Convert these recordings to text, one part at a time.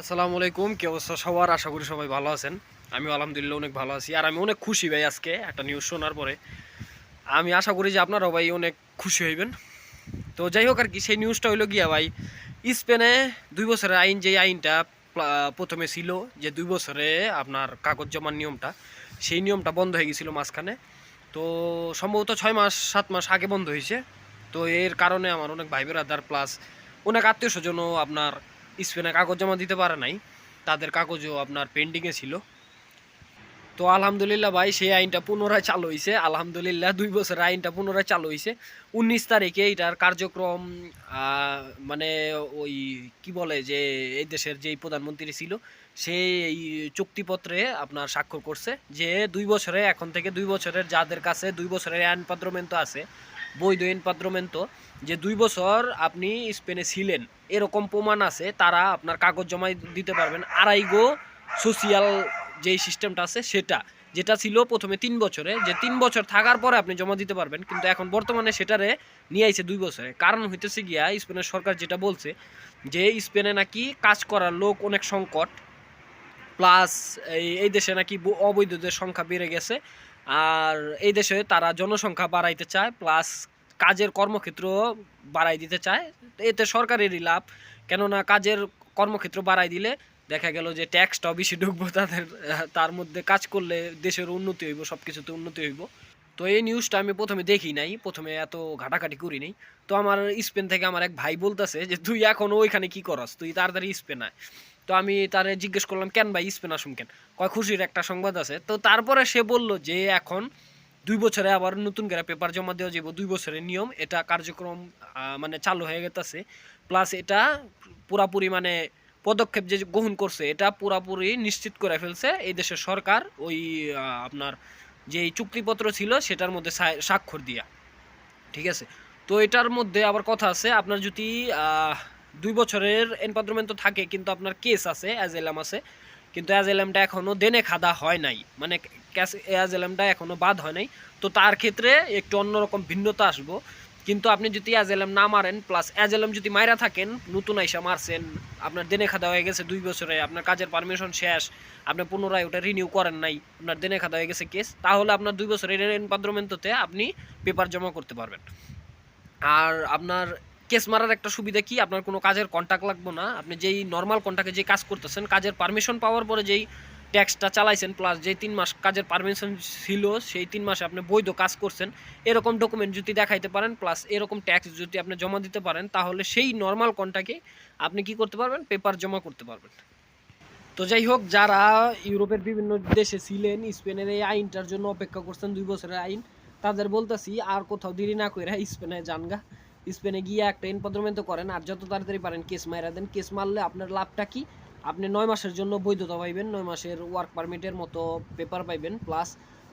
আসসালামু আলাইকুম, কি অবস্থা সবার? আশা করি সবাই ভালো আছেন। আমি আলহামদুলিল্লাহ অনেক ভালো আছি। আর আমি অনেক খুশি ভাই আজকে, একটা নিউজ শোনার পরে। আমি আশা করি যে আপনারাও ভাই অনেক খুশি হইবেন। তো যাই হোক আর কি, সেই নিউজটা হইল গিয়া ভাই, স্পেনে দুই বছরের আইন যে আইনটা প্রথমে ছিল, যে দুই বছরে আপনার কাগজ জমার নিয়মটা, সেই নিয়মটা বন্ধ হয়ে গেছিল মাঝখানে। তো সম্ভবত ছয় মাস, সাত মাস আগে বন্ধ হয়েছে। তো এর কারণে আমার অনেক ভাই বেরাদার প্লাস অনেক আত্মীয় স্বজনও আপনার স্পেনে কাগজ জমা দিতে পারে নাই, তাদের কাগজও আপনার পেন্ডিংয়ে ছিল। তো আলহামদুলিল্লাহ ভাই, সেই আইনটা পুনরায় চালু হয়েছে আলহামদুলিল্লাহ দুই বছরের আইনটা পুনরায় চালু হয়েছে উনিশ তারিখে এটার কার্যক্রম মানে ওই কি বলে যে, এই দেশের যেই প্রধানমন্ত্রী ছিল সেই এই চুক্তিপত্রে আপনার স্বাক্ষর করছে যে, দুই বছরে, এখন থেকে দুই বছরের যাদের কাছে দুই বছরের আইন পাত্রমেন্ট আছে বৈধ আইন পাত্রমেন্ট যে দুই বছর আপনি স্পেনে ছিলেন, এরকম প্রমাণ আছে, তারা আপনার কাগজ জমা দিতে পারবেন। আড়াই গো সোশিয়াল যেই সিস্টেমটা আছে, সেটা, যেটা ছিল প্রথমে তিন বছরে, যে তিন বছর থাকার পরে আপনি জমা দিতে পারবেন, কিন্তু এখন বর্তমানে সেটারে নিয়ে আইছে দুই বছরে। কারণ হইতেছে গিয়া, স্পেনের সরকার যেটা বলছে, যে স্পেনে নাকি কাজ করার লোক অনেক সংকট, প্লাস এই দেশে নাকি অবৈধদের সংখ্যা বেড়ে গেছে। আর এই দেশে তারা জনসংখ্যা বাড়াইতে চায় প্লাস কাজের কর্মক্ষেত্র বাড়াই দিতে চায়। এতে সরকারেরই লাভ, কেননা কাজের কর্মক্ষেত্র বাড়াই দিলে দেখা গেল যে ট্যাক্সটাও বেশি ঢুকবো তাদের, তার মধ্যে কাজ করলে দেশের উন্নতি হইব সব কিছুতে উন্নতি হইব। তো এই নিউজটা আমি প্রথমে দেখি নাই, প্রথমে এত ঘাটাঘাটি করি নাই। তো আমার স্পেন থেকে আমার এক ভাই বলতেছে যে, তুই এখন ওইখানে কি করস? তুই তাড়াতাড়ি স্পেন আয়। তো আমি তারে জিজ্ঞেস করলাম, কেন ভাই, স্পেন আসুন কেন? কয়, খুশির একটা সংবাদ আছে। তো তারপরে সে বলল যে, এখন দুই বছরে আবার নতুন করে পেপার জমা দেওয়া যাব দুই বছরের নিয়ম। এটা কার্যক্রম মানে চালু হয়ে গেছে প্লাস এটা পুরাপুরি মানে পদক্ষেপ যে গ্রহণ করছে, এটা পুরাপুরি নিশ্চিত করে ফেলছে এই দেশের সরকার ওই আপনার যেই চুক্তিপত্র ছিল, সেটার মধ্যে স্বাক্ষর দিয়া। ঠিক আছে? তো এটার মধ্যে আবার কথা আছে, আপনার যদি দুই বছরের এনপাদ্রমেন্ট তো থাকে, কিন্তু আপনার কেস আছে অ্যাজ অ্যাজেলাম আছে। কিন্তু অ্যাজ অ্যাজেলামটা এখনও দেনে খাদা হয় নাই। মানে অ্যাজেলামটা এখনও বাদ হয় নাই। তো তার ক্ষেত্রে একটু অন্যরকম ভিন্নতা আসব। কিন্তু আপনি যদি অ্যাজ অ্যাজেলাম না মারেন প্লাস অ্যাজেলাম যদি মাইরা থাকেন, নতুন আইসা মারছেন, আপনার দেনে খাদা হয়ে গেছে দুই বছরে, আপনার কাজের পারমিশন শেষ, আপনি পুনরায় ওটা রিনিউ করেন নাই, আপনার দেনে খাদা হয়ে গেছে কেস তাহলে আপনার দুই বছরের এনপাদ্রমেন্টতে আপনি পেপার জমা করতে পারবেন। আর আপনার কেস মারার একটা সুবিধা কি? আপনার কোনো কাজের কন্ট্যাক্ট লাগবে না? আপনি যেই নর্মাল কন্ট্যাক্টে যে কাজ করতেছেন, কাজের পারমিশন পাওয়ার পরে যেই ট্যাক্সটা চালাইছেন প্লাস যেই তিন মাস কাজের পারমিশন ছিল, সেই তিন মাসে আপনি বৈধ কাজ করছেন, এরকম ডকুমেন্ট যদি দেখাইতে পারেন প্লাস এরকম ট্যাক্স যদি আপনি জমা দিতে পারেন, তাহলে সেই নর্মাল কন্ট্যাক্টে আপনি কি করতে পারবেন? পেপার জমা করতে পারবেন। তো যাই হোক, যারা ইউরোপের বিভিন্ন দেশে ছিলেন, স্পেনের এই আইনটার জন্য অপেক্ষা করছেন, দুই বছরের আইন, তাদের বলতেছি, আর কোথাও দেরি না করে স্পেনে যানগা। স্পেনে গিয়ে একটা ইনপদ্রমেন্ট করেন, আর যত তাড়াতাড়ি পারেন কেস মাইরা দেন। কেস মারলে আপনার লাভটা কি? আপনি নয় মাসের জন্য বৈধতা পাইবেন, নয় মাসের ওয়ার্ক পারমিটের মতো পেপার পাইবেন প্লাস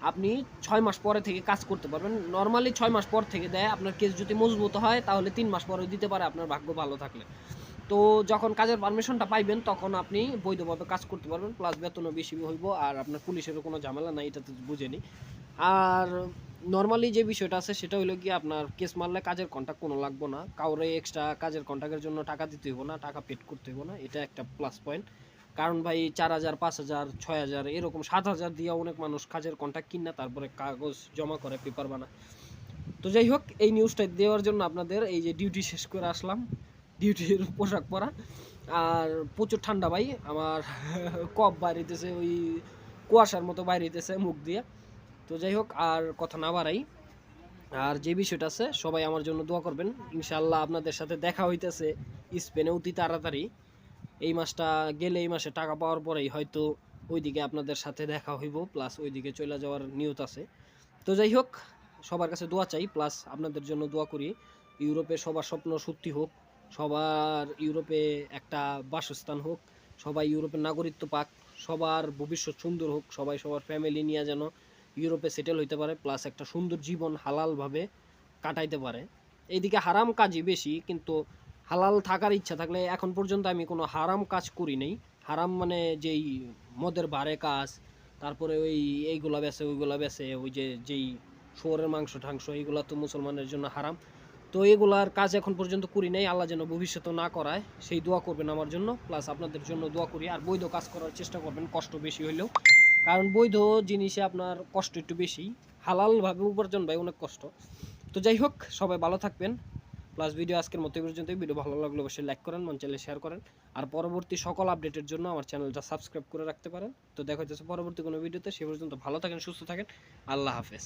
আপনি ছয় মাস পরে থেকে কাজ করতে পারবেন। নর্মালি ছয় মাস পর থেকে দেয়, আপনার কেস যদি মজবুত হয়, তাহলে তিন মাস পরেও দিতে পারে, আপনার ভাগ্য ভালো থাকলে। তো যখন কাজের পারমিশনটা পাইবেন, তখন আপনি বৈধভাবে কাজ করতে পারবেন প্লাস বেতনও বেশি হইব, আর আপনার পুলিশেরও কোনো ঝামেলা নাই এটা তো বুঝেনি আর নর্মালি যে বিষয়টা আছে সেটা হলো কি আপনার কেস মারলে কাজের কন্ট্যাক্ট কোনো লাগবে না। কাউরে এক্সট্রা কাজের কন্ট্যাক্টের জন্য টাকা দিতে হইব না, টাকা পেড করতে হইব না। এটা একটা প্লাস পয়েন্ট কারণ ভাই, চার হাজার, পাঁচ হাজার, ছয় হাজার, এরকম সাত হাজার দিয়ে অনেক মানুষ কাজের কন্ট্যাক্ট কিনা তারপরে কাগজ জমা করে পেপার বানায়। তো যাই হোক, এই নিউজটা দেওয়ার জন্য আপনাদের এই যে ডিউটি শেষ করে আসলাম। ডিউটির পোশাক পরা। আর প্রচুর ঠান্ডা ভাই, আমার কপ বাইরেতেছে, ওই কুয়াশার মতো বাইরেতেছে মুখ দিয়ে। তো যাই হোক, আর কথা না বাড়াই। আর যে বিষয়টা আছে, সবাই আমার জন্য দোয়া করবেন। ইনশাল্লাহ আপনাদের সাথে দেখা হইতেছে স্পেনে অতি তাড়াতাড়ি। এই মাসটা গেলে এই মাসে টাকা পাওয়ার পরেই হয়তো ওইদিকে আপনাদের সাথে দেখা হইব প্লাস ওইদিকে চলে যাওয়ার নিয়ত আছে। তো যাই হোক, সবার কাছে দোয়া চাই প্লাস আপনাদের জন্য দোয়া করি। ইউরোপে সবার স্বপ্ন সত্যি হোক, সবার ইউরোপে একটা বাসস্থান হোক, সবাই ইউরোপের নাগরিকত্ব পাক, সবার ভবিষ্যৎ সুন্দর হোক, সবাই সবার ফ্যামিলি নিয়ে যেন ইউরোপে সেটেল হইতে পারে প্লাস একটা সুন্দর জীবন হালালভাবে কাটাইতে পারে। এইদিকে হারাম কাজই বেশি, কিন্তু হালাল থাকার ইচ্ছা থাকলে এখন পর্যন্ত আমি কোনো হারাম কাজ করি নাই। হারাম মানে যেই মদের বারে কাজ, তারপরে ওই এইগুলা বেছে ওইগুলা বেছে ওই যে যেই শুয়োরের মাংস ঠাংস, এইগুলা তো মুসলমানের জন্য হারাম। তো এগুলার কাজ এখন পর্যন্ত করি নাই, আল্লাহ যেন ভবিষ্যতে না করায়, সেই দোয়া করবেন আমার জন্য। প্লাস আপনাদের জন্য দোয়া করি, আর বৈধ কাজ করার চেষ্টা করবেন, কষ্ট বেশি হইলেও। কারণ বৈধ জিনিসে আপনার কষ্ট একটু বেশি। হালালভাবে উপার্জন ভাই অনেক কষ্ট। তো যাই হোক, সবাই ভালো থাকবেন। প্লাস ভিডিও আজকের মতো পর্যন্ত। ভিডিও ভালো লাগলে অবশ্যই লাইক করেন, মন চাইলে শেয়ার করেন। আর পরবর্তী সকল আপডেটের জন্য আমার চ্যানেলটা সাবস্ক্রাইব করে রাখতে পারেন। তো দেখা যাচ্ছে পরবর্তী কোনো ভিডিওতে সে পর্যন্ত ভালো থাকেন, সুস্থ থাকেন। আল্লাহ হাফেজ।